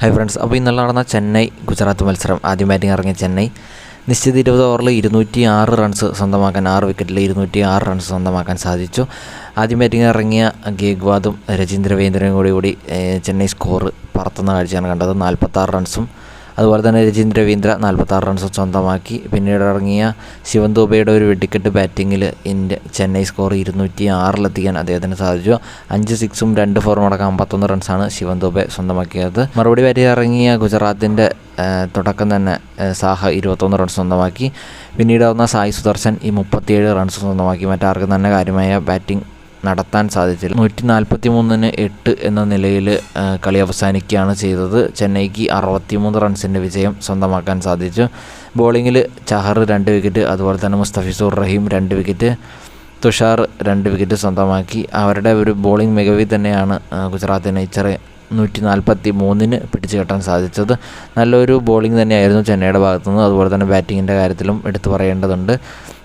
Hi friends അപ്പോൾ ഇന്നലെ നടന്ന ചെന്നൈ ഗുജറാത്ത് മത്സരം. ആദ്യം ബാറ്റിംഗ് ഇറങ്ങിയ ചെന്നൈ. നിശ്ചിത ഇരുപത് ഓവറിൽ ഇരുന്നൂറ്റി ആറ് റൺസ് സ്വന്തമാക്കാൻ ആറ് വിക്കറ്റിൽ ഇരുന്നൂറ്റി ആറ് റൺസ് സ്വന്തമാക്കാൻ സാധിച്ചു. ആദ്യം ബാറ്റിംഗ് ഇറങ്ങിയ ഗേഗ്വാദും രജീന്ദ്ര വേന്ദ്രനും കൂടി കൂടി ചെന്നൈ സ്കോർ പറത്തുന്ന കാഴ്ചയാണ് കണ്ടത്. നാൽപ്പത്താറ് റൺസും അതുപോലെ തന്നെ രജീന്ദ്ര രവീന്ദ്ര നാൽപ്പത്താറ് റൺസ് സ്വന്തമാക്കി. പിന്നീട് ഇറങ്ങിയ ശിവൻ ദുബെയുടെ ഒരു വെടിക്കെട്ട് ബാറ്റിങ്ങിൽ ഇന്ത്യ ചെന്നൈ സ്കോർ ഇരുന്നൂറ്റി ആറിലെത്തിക്കാൻ അദ്ദേഹത്തിന് സാധിച്ചു. അഞ്ച് സിക്സും രണ്ട് ഫോറും അടക്കം അമ്പത്തൊന്ന് റൺസാണ് ശിവൻ ദുബെ സ്വന്തമാക്കിയത്. മറുപടി വരെ ഇറങ്ങിയ ഗുജറാത്തിന്റെ തുടക്കം തന്നെ സാഹ ഇരുപത്തൊന്ന് റൺസ് സ്വന്തമാക്കി. പിന്നീട് വന്ന സായി സുദർശൻ ഈ മുപ്പത്തിയേഴ് റൺസ് സ്വന്തമാക്കി. മറ്റാർക്കും തന്നെ കാര്യമായ ബാറ്റിംഗ് നടത്താൻ സാധിച്ചില്ല. നൂറ്റി നാൽപ്പത്തി മൂന്നിന് എട്ട് എന്ന നിലയിൽ കളി അവസാനിക്കുകയാണ് ചെയ്തത്. ചെന്നൈക്ക് അറുപത്തിമൂന്ന് റൺസിന്റെ വിജയം സ്വന്തമാക്കാൻ സാധിച്ചു. ബോളിങ്ങിൽ ചഹർ രണ്ട് വിക്കറ്റ് അതുപോലെ തന്നെ മുസ്തഫിസുർ റഹീം രണ്ട് വിക്കറ്റ് തുഷാർ രണ്ട് വിക്കറ്റ് സ്വന്തമാക്കി. അവരുടെ ഒരു ബോളിംഗ് മികവിൽ തന്നെയാണ് ഗുജറാത്ത് ഗുജറാത്തിനെ ഇച്ചറെ നൂറ്റി നാൽപ്പത്തി മൂന്നിന് പിടിച്ചു കെട്ടാൻ സാധിച്ചത്. നല്ലൊരു ബോളിംഗ് തന്നെയായിരുന്നു ചെന്നൈയുടെ ഭാഗത്തുനിന്ന്. അതുപോലെ തന്നെ ബാറ്റിങ്ങിന്റെ കാര്യത്തിലും എടുത്തു പറയേണ്ടതുണ്ട്.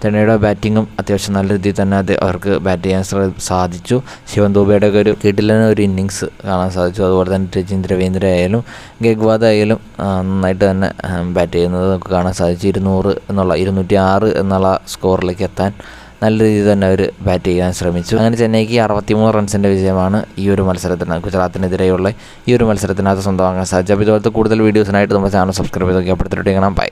ചെന്നൈയുടെ ബാറ്റിങ്ങും അത്യാവശ്യം നല്ല രീതിയിൽ തന്നെ അത് അവർക്ക് ബാറ്റ് ചെയ്യാൻ സാധിച്ചു. ശിവൻ ദൂബയുടെ ഒക്കെ ഒരു കിടിലന ഒരു ഇന്നിങ്സ് കാണാൻ സാധിച്ചു. അതുപോലെ തന്നെ രജീന്ദ്ര രവീന്ദ്ര ആയാലും ഗഗ്വാദ് ആയാലും നന്നായിട്ട് തന്നെ ബാറ്റ് ചെയ്യുന്നത് നമുക്ക് കാണാൻ സാധിച്ചു. ഇരുന്നൂറ് എന്നുള്ള ഇരുന്നൂറ്റി ആറ് എന്നുള്ള സ്കോറിലേക്ക് എത്താൻ. നല്ല രീതിയിൽ തന്നെ അവർ ബാറ്റ് ചെയ്യാൻ ശ്രമിച്ചു. അങ്ങനെ ചെന്നൈക്ക് അറുപത്തിമൂന്ന് റൺസിന്റെ വിജയമാണ് ഈ ഒരു മത്സരത്തിന് ഗുജറാത്തിനെതിരെയുള്ള ഈ ഒരു മത്സരത്തിനകത്ത് സ്വന്തമാക്കാൻ സാധിച്ചു അപ്പോൾ ഇതുപോലത്തെ കൂടുതൽ വീഡിയോസിനായിട്ട് നമ്മുടെ ചാനൽ സബ്സ്ക്രൈബ് ചെയ്ത് നോക്കി. ഇങ്ങനെ ബൈ